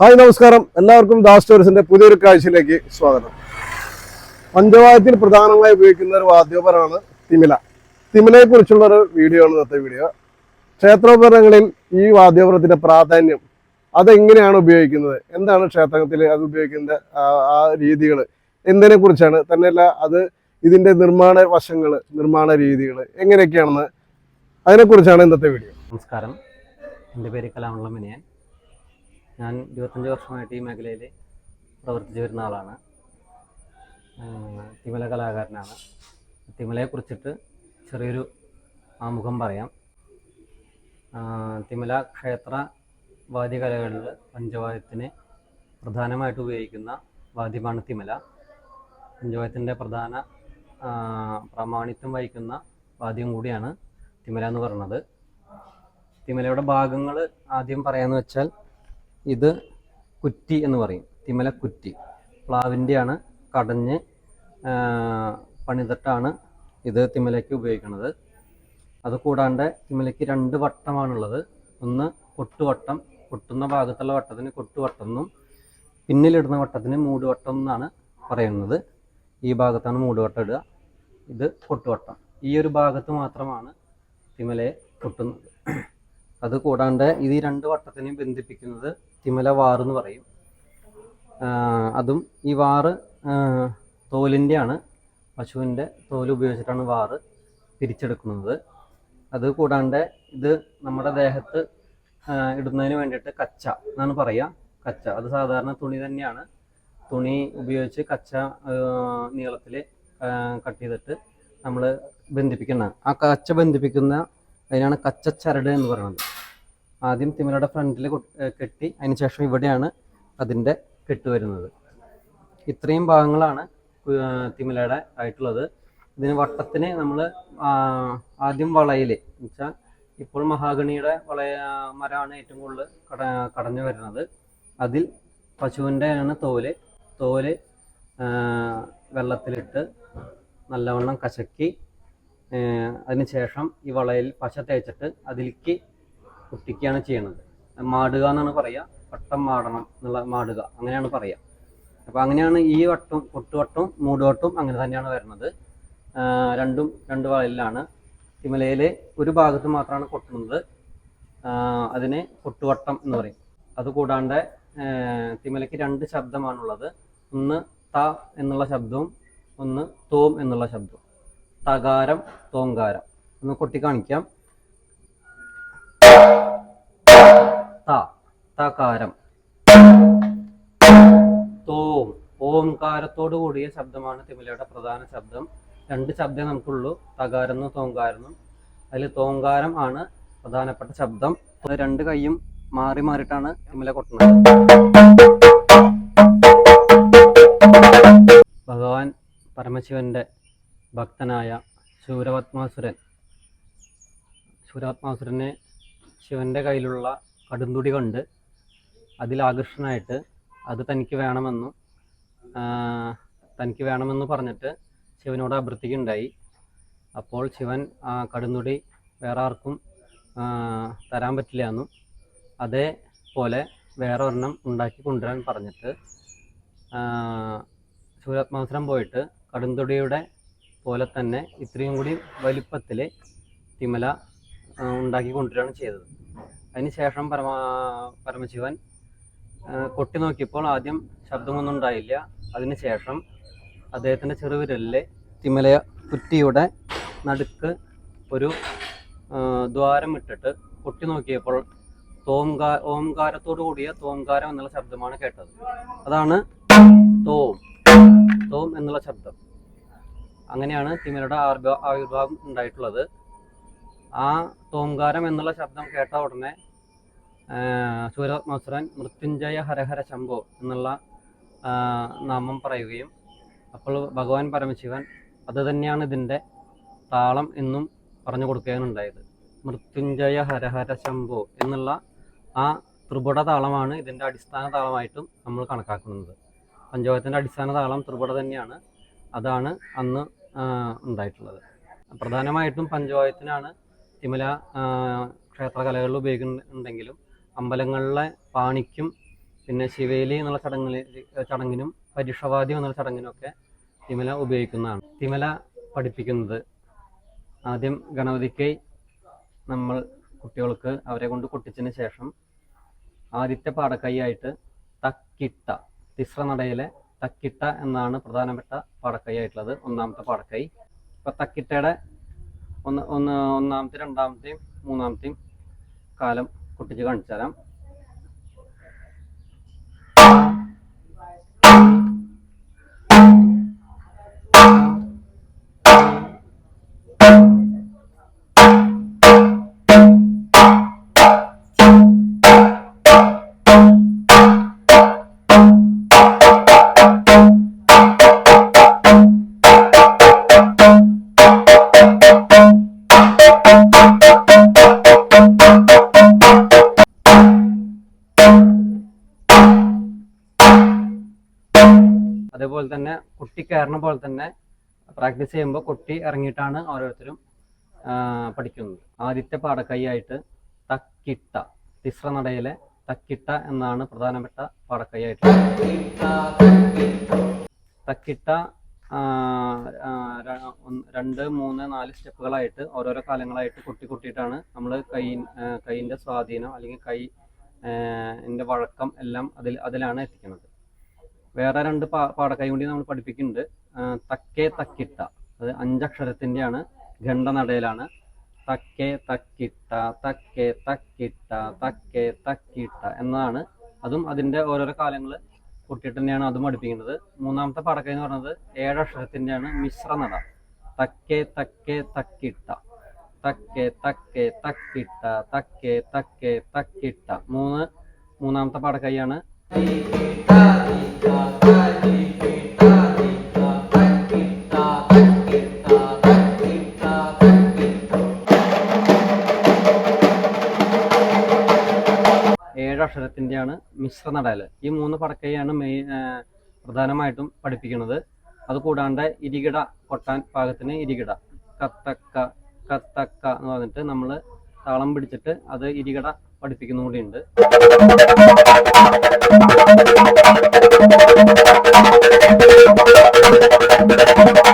Hi നമസ്കാരം. എല്ലാവർക്കും ദാസ് ടൂറിസിന്റെ പുതിയൊരു കാഴ്ചയിലേക്ക് സ്വാഗതം. പഞ്ചവാദ്യത്തിൽ പ്രധാനമായി ഉപയോഗിക്കുന്ന ഒരു വാദ്യോപരമാണ് തിമില. തിമിലയെ കുറിച്ചുള്ള ഒരു വീഡിയോ ആണ് ഇന്നത്തെ വീഡിയോ. ക്ഷേത്രോപകരണങ്ങളിൽ ഈ വാദ്യോപരത്തിന്റെ പ്രാധാന്യം അതെങ്ങനെയാണ് ഉപയോഗിക്കുന്നത്? എന്താണ് ക്ഷേത്രത്തിൽ അത് ഉപയോഗിക്കുന്ന ആ രീതികൾ എന്തിനെ കുറിച്ചാണ് തന്നെയല്ല അത് ഇതിന്റെ നിർമ്മാണ വശങ്ങൾ നിർമ്മാണ രീതികൾ എങ്ങനെയൊക്കെയാണെന്ന് അതിനെക്കുറിച്ചാണ് ഇന്നത്തെ വീഡിയോ. നമസ്കാരം. എന്റെ പേര് കലാമണ്ഡലം മിനിയൻ ഞാൻ ഇരുപത്തഞ്ച് വർഷമായിട്ട് ഈ മേഖലയിൽ പ്രവർത്തിച്ചു വരുന്ന ആളാണ്. തിമല കലാകാരനാണ്. തിമലയെക്കുറിച്ചിട്ട് ചെറിയൊരു ആമുഖം പറയാം. തിമല ക്ഷേത്ര വാദ്യകലകളിൽ പഞ്ചവാദ്യത്തിന് പ്രധാനമായിട്ട് ഉപയോഗിക്കുന്ന വാദ്യമാണ് തിമല പഞ്ചവാദ്യത്തിന്റെ പ്രധാന പ്രാമാണിത്വം വഹിക്കുന്ന വാദ്യം കൂടിയാണ് തിമല എന്ന് പറയുന്നത്. തിമലയുടെ ഭാഗങ്ങൾ ആദ്യം പറയാന്ന് വെച്ചാൽ ഇത് കുറ്റി എന്ന് പറയും. തിമല കുറ്റി. പ്ലാവിന്റെയാണ് കടഞ്ഞ് പണിതിട്ടാണ് ഇത് തിമലയ്ക്ക് ഉപയോഗിക്കുന്നത്. അത് കൂടാണ്ട് തിമലയ്ക്ക് രണ്ട് വട്ടമാണുള്ളത്. ഒന്ന് കൊട്ടുവട്ടം കൊട്ടുന്ന ഭാഗത്തുള്ള വട്ടത്തിന് കൊട്ടുവട്ടം എന്നും പിന്നിലിടുന്ന വട്ടത്തിന് മൂടുവട്ടം എന്നാണ് പറയുന്നത്. ഈ ഭാഗത്താണ് മൂടുവട്ടം ഇടുക. ഇത് കൊട്ടുവട്ടം ഈ ഒരു ഭാഗത്ത് മാത്രമാണ് തിമലയെ കൊട്ടുന്നത് അത് കൂടാണ്ട് ഇത് ഈ രണ്ട് വട്ടത്തിനെയും ബന്ധിപ്പിക്കുന്നത് തിമല വാറെന്ന് പറയും. അതും ഈ വാറ് തോലിന്റെയാണ് പശുവിന്റെ തോൽ ഉപയോഗിച്ചിട്ടാണ് വാറ് പിരിച്ചെടുക്കുന്നത് അത് കൂടാണ്ട് ഇത് നമ്മുടെ ദേഹത്ത് ഇടുന്നതിന് വേണ്ടിയിട്ട് കച്ച എന്നാണ് പറയുക കച്ച. അത് സാധാരണ തുണി തന്നെയാണ്. തുണി ഉപയോഗിച്ച് കച്ച നീളത്തിൽ കട്ട് ചെയ്തിട്ട് നമ്മൾ ബന്ധിപ്പിക്കുന്ന ആ കച്ച ബന്ധിപ്പിക്കുന്ന അതിനാണ് കച്ച ചരട് എന്ന് പറയുന്നത്. ആദ്യം തിമിലയുടെ ഫ്രണ്ടിൽ കെട്ടി അതിന് ശേഷം ഇവിടെയാണ് അതിന്റെ കെട്ട് വരുന്നത്. ഇത്രയും ഭാഗങ്ങളാണ് തിമിലയുടെ ആയിട്ടുള്ളത്. ഇതിന് വട്ടത്തിന് നമ്മൾ ആദ്യം വളയിൽ വെച്ചാൽ ഇപ്പോൾ മഹാഗണിയുടെ വളയ മരമാണ് ഏറ്റവും കൂടുതൽ കട കടഞ്ഞു വരുന്നത്. അതിൽ പശുവിന്റെ ആണ് തോൽ തോൽ വെള്ളത്തിലിട്ട് നല്ലവണ്ണം കശക്കി അതിനുശേഷം അതിന് ശേഷം ഈ വളയിൽ പശ തേച്ചിട്ട് അതിലേക്ക് കുട്ടിക്കുകയാണ് ചെയ്യുന്നത്. മാടുക എന്നാണ് പറയുക. വട്ടം മാടണം എന്നുള്ള മാടുക. അങ്ങനെയാണ് പറയുക. അപ്പോൾ അങ്ങനെയാണ് ഈ വട്ടം കൊട്ടുവട്ടവും മൂടുവട്ടവും അങ്ങനെ തന്നെയാണ് വരുന്നത്. രണ്ടും രണ്ട് വളയിലാണ് ഹിമലയിൽ ഒരു ഭാഗത്ത് മാത്രമാണ് കൊട്ടുന്നത് അതിനെ കൊട്ടുവട്ടം എന്ന് പറയും. അതുകൂടാണ്ട് തിമലയ്ക്ക് രണ്ട് ശബ്ദമാണുള്ളത്. ഒന്ന് ത എന്നുള്ള ശബ്ദവും ഒന്ന് തോം എന്നുള്ള ശബ്ദവും. തകാരം തോങ്കാരം. ഒന്ന് കൊട്ടി കാണിക്കാം. ത തകാരം. തോം ഓംകാരത്തോടു കൂടിയ ശബ്ദമാണ് തിമിലയുടെ പ്രധാന ശബ്ദം. രണ്ട് ശബ്ദമേ നമുക്കുള്ളൂ. തകാരെന്നും തോങ്കാരെന്നും. അതിൽ തോങ്കാരം ആണ് പ്രധാനപ്പെട്ട ശബ്ദം. രണ്ട് കൈയും മാറി മാറിയിട്ടാണ് തിമില കൊട്ടുന്നത്. ഭഗവാൻ പരമശിവന്റെ ഭക്തനായ ശൂരപത്മാസുരൻ. ശൂരപത്മാസുരനെ ശിവന്റെ കയ്യിലുള്ള കടുന്തുടി കൊണ്ട് അതിൽ ആകർഷണമായിട്ട് അത് തനിക്ക് വേണമെന്നും തനിക്ക് വേണമെന്ന് പറഞ്ഞിട്ട് ശിവനോട് അഭ്യർത്ഥിക്കുണ്ടായി അപ്പോൾ ശിവൻ ആ കടുന്തുടി വേറെ ആർക്കും തരാൻ പറ്റില്ല എന്നും അതേപോലെ വേറെ ഒരെണ്ണം ഉണ്ടാക്കി കൊണ്ടുവരാൻ പറഞ്ഞിട്ട് ശൂരാത്മാസുരം പോയിട്ട് കടുംതൊടിയുടെ പോലെ തന്നെ ഇത്രയും കൂടി വലിപ്പത്തിൽ തിമല ഉണ്ടാക്കിക്കൊണ്ടിരാണ് ഉണ്ടാക്കി കൊണ്ടുവരികയാണ് ചെയ്തത്. അതിന് ശേഷം പരമാ പരമശിവൻ കൊട്ടി നോക്കിയപ്പോൾ ആദ്യം ശബ്ദമൊന്നും ഉണ്ടായില്ല. അതിന് ശേഷം അദ്ദേഹത്തിന്റെ ചെറുവിരലിൽ തിമല കുറ്റിയുടെ നടുക്ക് ഒരു ദ്വാരം ഇട്ടിട്ട് കൊട്ടി നോക്കിയപ്പോൾ തോംകാ ഓംകാരത്തോടു കൂടിയ തോംകാരം എന്നുള്ള ശബ്ദമാണ് കേട്ടത്. അതാണ് തോം. തോം എന്നുള്ള ശബ്ദം. അങ്ങനെയാണ് തിമിരയുടെ ആവിർഭാവം ഉണ്ടായിട്ടുള്ളത്. ആ തോംകാരം എന്നുള്ള ശബ്ദം കേട്ട ഉടനെ സൂര്യപത്മസുരൻ മൃത്യുഞ്ജയ ഹരഹര ശംഭോ എന്നുള്ള നാമം പറയുകയും അപ്പോൾ ഭഗവാൻ പരമശിവൻ അത് തന്നെയാണ് ഇതിന്റെ താളം എന്നും പറഞ്ഞു കൊടുക്കുകയാണ് ഉണ്ടായത്. മൃത്യുഞ്ജയ ഹരഹര ശംഭോ എന്നുള്ള ആ ത്രിപുട താളമാണ് ഇതിന്റെ അടിസ്ഥാന താളമായിട്ടും നമ്മൾ കണക്കാക്കുന്നത്. പഞ്ചവായത്തിന്റെ അടിസ്ഥാന താളം ത്രിപുട തന്നെയാണ്. അതാണ് അന്ന് ഉണ്ടായിട്ടുള്ളത്. പ്രധാനമായിട്ടും പഞ്ചവായത്തിനാണ് തിമല ക്ഷേത്ര ക്ഷേത്രകലകളിൽ ഉപയോഗിക്കുന്നുണ്ടെങ്കിലും അമ്പലങ്ങളിലെ പാണിക്കും പിന്നെ ശിവേലി എന്നുള്ള ചടങ്ങിൽ ചടങ്ങിനും പരീക്ഷവാദ്യം എന്നുള്ള ചടങ്ങിനൊക്കെ തിമല ഉപയോഗിക്കുന്നതാണ്. തിമല പഠിപ്പിക്കുന്നത് ആദ്യം ഗണപതിക്ക് നമ്മൾ കുട്ടികൾക്ക് അവരെ കൊണ്ട് കൊട്ടിച്ചതിന് ശേഷം ആദ്യത്തെ പാടക്കൈയായിട്ട് തക്കിട്ട തിസ്ര നടയിലെ തക്കിട്ട എന്നാണ് പ്രധാനപ്പെട്ട പാടക്കൈ ആയിട്ടുള്ളത് ഒന്നാമത്തെ പാടക്കൈ. ഇപ്പൊ തക്കിട്ടയുടെ ഒന്ന് ഒന്ന് ഒന്നാമത്തെയും രണ്ടാമത്തെയും മൂന്നാമത്തെയും കാലം കുട്ടിച്ച് കാണിച്ചു തരാം തന്നെ കുട്ടി കയറുന്ന പോലെ തന്നെ പ്രാക്ടീസ് ചെയ്യുമ്പോൾ കുട്ടി ഇറങ്ങിയിട്ടാണ് ഓരോരുത്തരും പഠിക്കുന്നത്. ആദ്യത്തെ പാടക്കൈയായിട്ട് തക്കിട്ട തിസ്ര നടയിലെ തക്കിട്ട എന്നാണ് പ്രധാനപ്പെട്ട പാടക്കൈയായിട്ട്. തക്കിട്ട രണ്ട് മൂന്ന് നാല് സ്റ്റെപ്പുകളായിട്ട് ഓരോരോ കാലങ്ങളായിട്ട് കൊട്ടി കൊട്ടിയിട്ടാണ് നമ്മൾ കൈ കൈയിന്റെ സ്വാധീനം അല്ലെങ്കിൽ കൈ എന്റെ വഴക്കം എല്ലാം അതിൽ അതിലാണ് എത്തിക്കുന്നത്. വേറെ രണ്ട് പാ പാടക്കൈ കൂടി നമ്മൾ പഠിപ്പിക്കുന്നുണ്ട്. തക്കേ തക്കിട്ട. അത് അഞ്ചക്ഷരത്തിന്റെയാണ് ഖണ്ഡനടയിലാണ്. തക്കേ തക്കിട്ട തക്കേ തക്കിട്ട തക്കേ തക്കിട്ട എന്നതാണ്. അതും അതിന്റെ ഓരോരോ കാലങ്ങൾ കൂട്ടിയിട്ട് തന്നെയാണ് അതും പഠിപ്പിക്കുന്നത്. മൂന്നാമത്തെ പാടക്കൈ എന്ന് പറയുന്നത് ഏഴക്ഷരത്തിന്റെയാണ് മിശ്രനട. തക്കേ തക്കേ തക്കിട്ട. തക്കേ തക്കേ തക്കിട്ട തക്കേ തക്കേ തക്കിട്ട. മൂന്ന് മൂന്നാമത്തെ പാടക്കൈയാണ് മിശ്ര നടയൽ ഈ മൂന്ന് പടക്കയാണ് മെയിൻ പ്രധാനമായിട്ടും പഠിപ്പിക്കുന്നത്. അതുകൂടാണ്ട് ഇരികിട കൊട്ടാൻ പാകത്തിന് ഇരികിട. കത്തക്ക കത്തക്ക എന്ന് പറഞ്ഞിട്ട് നമ്മൾ താളം പിടിച്ചിട്ട് അത് ഇരികിട പഠിപ്പിക്കുന്ന കൂടിയുണ്ട്. ആ